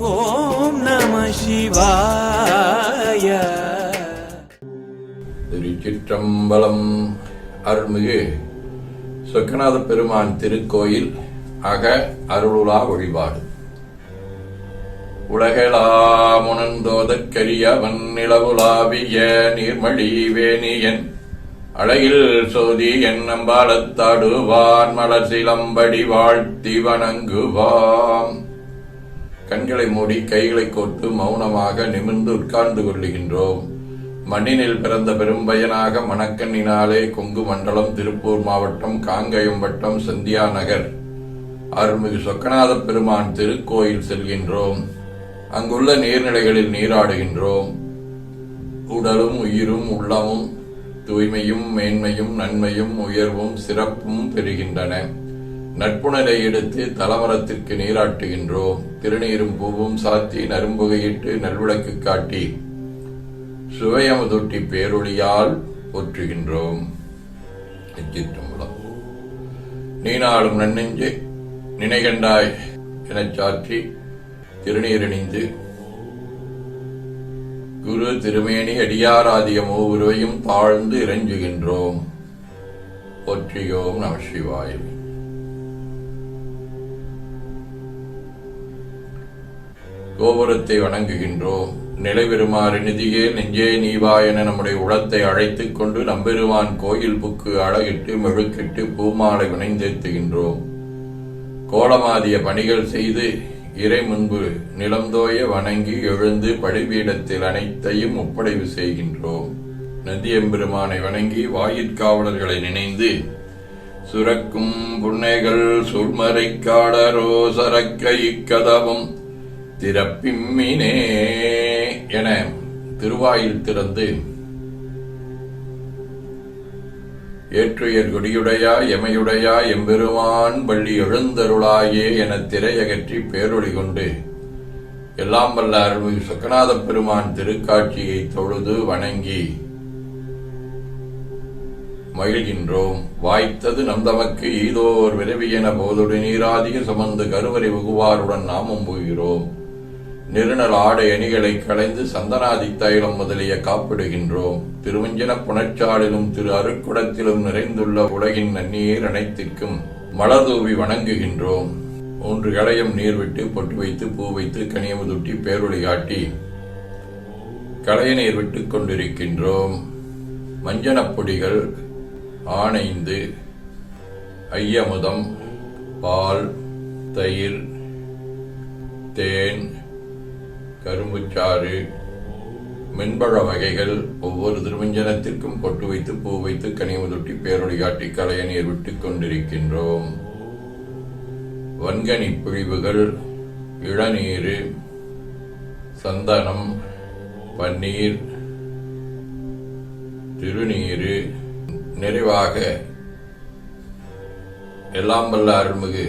ஓம் நம சிவாய. திருச்சிற்றம்பலம் அருள்மிகு சொக்கநாத பெருமான் திருக்கோயில் அக அருளுலா வழிபாடு. உலகளாமுணந்தோதற்கரியவன் நிலவுலாவிய நீர்மழி வேணியன். அழகில் சோதி என் நம்பாலத்தாடுவான் மலர் சிலம்படி வாழ்த்தி வணங்குவாம். கண்களை மூடி கைகளை கோர்த்து மௌனமாக நிமிர்ந்து உட்கார்ந்து கொள்ளுகின்றோம். மண்ணினில் பிறந்த பெரும்பயனாக மணக்கண்ணினாலே கொங்கு மண்டலம் திருப்பூர் மாவட்டம் காங்கயம் வட்டம் சந்தியா நகர். அருள்மிகு சொக்கநாத பெருமான் திருக்கோயில் செல்கின்றோம். அங்குள்ள நீர்நிலைகளில் நீராடுகின்றோம். உடலும் உயிரும் உள்ளமும் தூய்மையும் மேன்மையும் நன்மையும் உயர்வும் சிறப்பும் பெறுகின்றன. நட்புணரை எடுத்து தலமரத்திற்கு நீராட்டுகின்றோம். திருநீரும் பூவும் சாத்தி நரும்புகையிட்டு நல்விளக்கு காட்டி சுவையமுதொட்டி பேரொழியால் போற்றுகின்றோம். நீ நாளும் நன்னெஞ்சு நினைகண்டாய் எனச் சாற்றி திருநீரணிந்து குரு திருமேனி அடியாராதியமோ உருவையும் தாழ்ந்து இறைஞ்சுகின்றோம். போற்றியோம் நம சிவாயும் கோபுரத்தை வணங்குகின்றோம் நிலைபெறுமாறு நிதியே நெஞ்சே நீவா என நம்முடைய உளத்தை அழைத்துக் கொண்டு நம்பெருமான் கோயில் புக்கு அழகிட்டு மெழுக்கிட்டு பூமாலை வினைந்தேத்துகின்றோம் கோலமாதிய பணிகள் செய்து இறை முன்பு நிலந்தோய வணங்கி எழுந்து பழிபீடத்தில் அனைத்தையும் ஒப்படைவு செய்கின்றோம் நந்தியம்பெருமானை வணங்கி வாயிற்காவலர்களை நினைந்து சுரக்கும் புன்னைகள் சூழ்மறைக்காடரோ சரக்க இக்கதவும் திறப்பிம்மினே என திருவாயில் திறந்து ஏற்றுயர் கொடியுடையா எமையுடையா எம்பெருமான் பள்ளி எழுந்தருளாயே என திரையகற்றி பேரொழி கொண்டு எல்லாம் வல்ல அருள்மிகு சொக்கநாத பெருமான் திருக்காட்சியை தொழுது வணங்கி மகிழ்கின்றோம். வாய்த்தது நம் தமக்கு ஈதோர் என போதொடு நீராதிக சுமந்து கருவறை புகுவாருடன் நாமும் போகிறோம். நிறுநல் ஆடை அணிகளை களைந்து சந்தனாதி தைலம் முதலிய காப்பிடுகின்றோம். திருவஞ்சன புனச்சாலிலும் திரு அருக்குடத்திலும் நிறைந்துள்ள உலகின் நன்னீர் அனைத்திற்கும் மலர்தூவி வணங்குகின்றோம். மூன்று களையும் நீர் விட்டு பொட்டு வைத்து பூ வைத்து கனியமுதுட்டி பேரொளி காட்டி களைய நீர் விட்டுக் கொண்டிருக்கின்றோம். மஞ்சனப் பொடிகள் ஆணைந்து ஐயமுதம் பால் தயிர் தேன் கரும்புச்சாறு மென்பழ வகைகள் ஒவ்வொரு திருமஞ்சனத்திற்கும் பொட்டு வைத்து பூ வைத்து கனிமுதொட்டி பேரொழி காட்டி கலைய நீர் விட்டுக் கொண்டிருக்கின்றோம். வன்கனி பிழிவுகள் இளநீர் சந்தனம் பன்னீர் திருநீர் நிறைவாக எல்லாம் வல்ல அருள்மிகு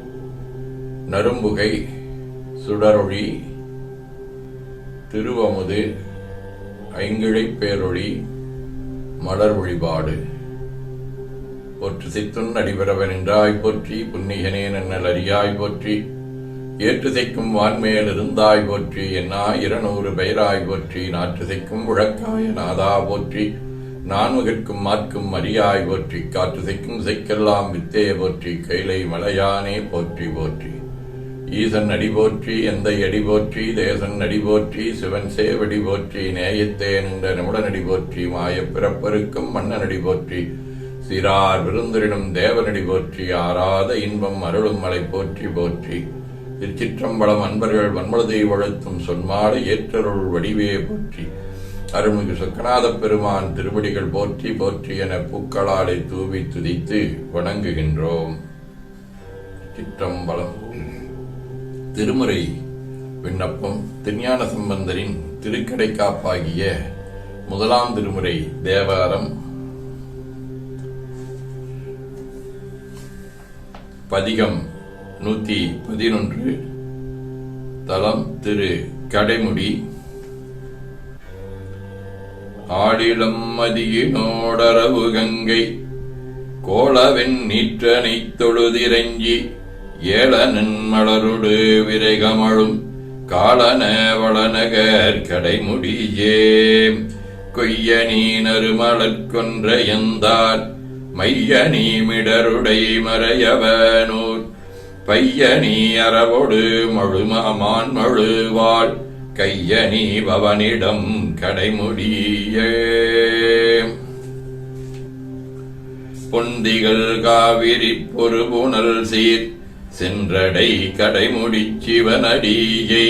நரும்புகை சுடரொளி திருவமுது ஐங்கிழை பேரொளி மலர் வழிபாடு. போற்று சித்துன் அடிபரவன் என்றாய் போற்றி புன்னிகனே நன்னல் அறியாய் போற்றி ஏற்று செய்க்கும் வான்மேல் இருந்தாய் போற்றி என்னா இருநூறு பெயராய் போற்றி நாற்று செய்க்கும் உழக்காய நாதா போற்றி நான்முகற்கும் மாற்கும் மரியாய் போற்றி காற்று செய்க்கும் செய்க்கெல்லாம் வித்தே போற்றி கைலை மலையானே போற்றி போற்றி. ஈசன் அடிபோற்றி எந்த அடிபோற்றி போற்றி தேசன் அடிபோற்றி சிவன் சேவடி போற்றி நேயத்தே நின்ற நிமுடன் அடிபோற்றி போற்றி மாயப் பிறப்பருக்கும் மன்னன் அடிபோற்றி சிறார் விருந்தரிடம் தேவனடி போற்றி ஆறாத இன்பம் அருளும் மலை போற்றி போற்றி. திருச்சிற்றம்பலம் அன்பர்கள் வன்மலதை வழுத்தும் சொன்மாடு ஏற்றருள் வடிவே போற்றி. அருள்மிகு சொக்கநாத பெருமான் திருவடிகள் போற்றி போற்றி என பூக்களாலை தூவி துதித்து வணங்குகின்றோம். சிற்றம்பலம் திருமுறை விண்ணப்பம். திருஞான சம்பந்தரின் திருக்கடை காப்பாகிய முதலாம் திருமுறை தேவாரம். பதிகம் நூத்தி பதினொன்று. தலம் திரு கடைமுடி. ஆடிளம் மதியினோடரவு கங்கை. கோளவெண் நீற்றனை தொழுதிரஞ்சி ஏளனன் மலருடு விரைகமழும் காலன வளநகர் கடைமுடியே. கொய்ய நீ நறுமலர் எந்தார்? மைய நீ மிடருடை மறையவனூர்? பைய நீ அறவொடு மழுமாமான் மழுவாள்? கைய நீ பவனிடம் கடைமுடியே. பொந்திகள் காவிரி பொறுபுணல் சீர் சென்றடை கடைமுடி சிவனடியை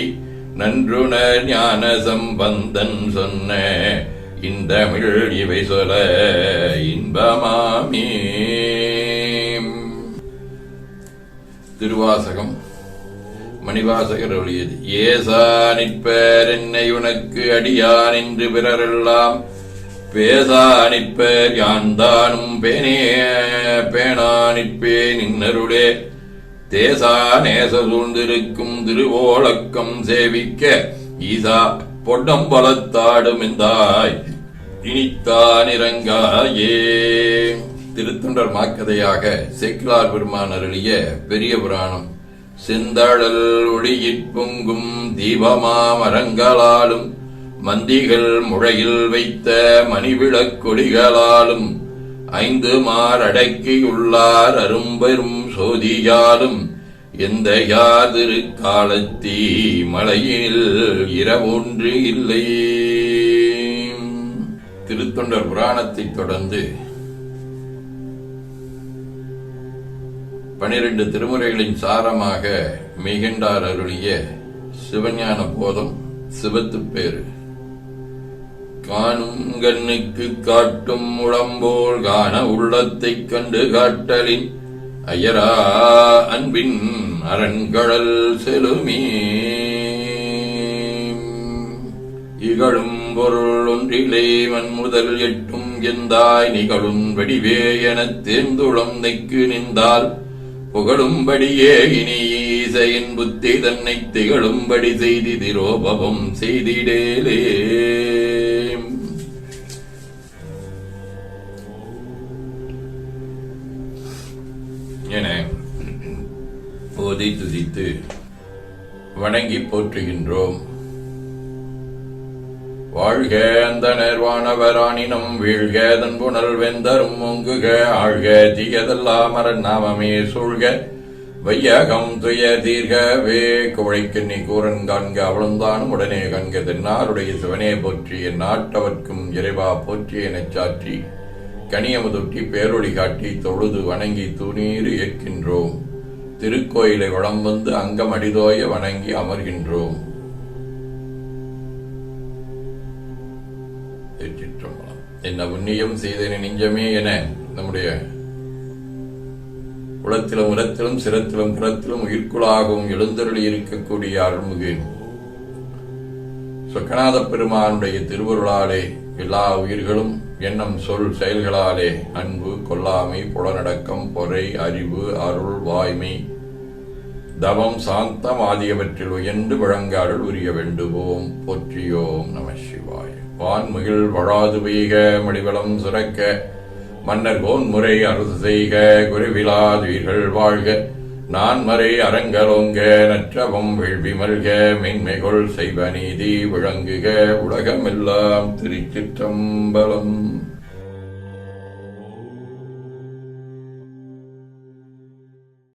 நன்றுணர் ஞான சம்பந்தன் சொன்ன இந்தமிழ் இவை சொல இன்பமாமே. திருவாசகம் மணிவாசகர் ஒழியது ஏசா நிற்பர் என்னை உனக்கு அடியான் என்று பிறரெல்லாம். பேசா நிற்பர் யான் தானும் பேனே பேணா நிற்பேன் இன்னருடே தேசா நேச சூழ்ந்திருக்கும் திருவோலக்கம் சேவிக்க ஈசா பொன்னம்பலத்தாடும் இந்தாய். இனித்தான் இறங்காயே திருத்தொண்டர் மாக்கதையாக சேக்கிலார் பெருமான் அருளிய பெரிய புராணம். செந்தழல் ஒளியிற்பொங்கும் தீபமா மரங்களாலும் மந்திகள் முழையில் வைத்த மணிவிளக் கொடிகளாலும் ஐந்து மாரடக்கியுள்ளார் அரும்பெரும் சோதியாலும் எந்த யாதிரு காலத்தீ மலையில் இரவொன்று இல்லை. திருத்தொண்டர் புராணத்தைத் தொடர்ந்து பனிரெண்டு திருமுறைகளின் சாரமாக மிகின்றார் அருளிய சிவஞான போதம் சிவத்துப்பேறு காணும் கண்ணுக்கு காட்டும் உளம்போல் காண உள்ளத்தைக் கண்டு காட்டலின் அயரா அன்பின் அரண்கடல் செலுமே. இகழும் பொருள் ஒன்றிலே மண் முதல் எட்டும் எந்தாய் நிகழும் வடிவே எனத் தேர்ந்துளம் நெக்கு நின்றால் புகழும்படியே இனி ஈசையின் புத்தி தன்னை திகழும்படி செய்திதிரோபவம் செய்திடேலே. போதை துதித்து வணங்கி போற்றுகின்றோம். வாழ்க அந்த நிர்வாணவராணினம் வீழ்க தன் புனல் வெந்தரும் முங்குக ஆழ்க தீயதெல்லாம் அரண் நாமமே சூழ்க. வையகம் துய தீர்கவே குழைக்கு நீ கூறன் காண்க அவளுந்தானும் உடனே கண்க தென்னாருடைய சிவனே போற்றி என் நாட்டவர்க்கும் இறைவா போற்றி எனச் சாற்றி. கனியமுதொட்டி பேரொழி காட்டி தொழுது வணங்கி துணீறு ஏற்கின்றோம். திருக்கோயிலை வளம் வந்து அங்கம் அடிதோய வணங்கி அமர்கின்றோம் திருச்சிற்றம்பலம். என்ன புண்ணியம் செய்தனை நெஞ்சமே என நம்முடைய குளத்திலும் உரத்திலும் சிரத்திலும் புறத்திலும் உயிர்க்குளாகவும் எழுந்தருளி இருக்கக்கூடிய அருள்மிகு சொக்கநாத பெருமானுடைய திருவருளாலே எல்லா உயிர்களும் எண்ணம் சொல் செயல்களாலே அன்பு கொல்லாமை புலனடக்கம் பொறை அறிவு அருள் வாய்மை தவம் சாந்தம் ஆகியவற்றில் உயர்ந்து வழங்க அருள் உரிய வேண்டுவோம். போற்றியோம் நம சிவாய. வான்மிகில் வழாது பெய்க மடிவளம் சுரக்க மன்னர் கோன்முறை அரசு செய்க குருவிலாதுயிர்கள் வாழ்க. நான் மறை அரங்கலோங்க நற்றவம் வேள்வி மல்க மென்மைகொள் செய்வ நீதி விளங்குக உலகமெல்லாம் திருச்சிற்றம்பலம்.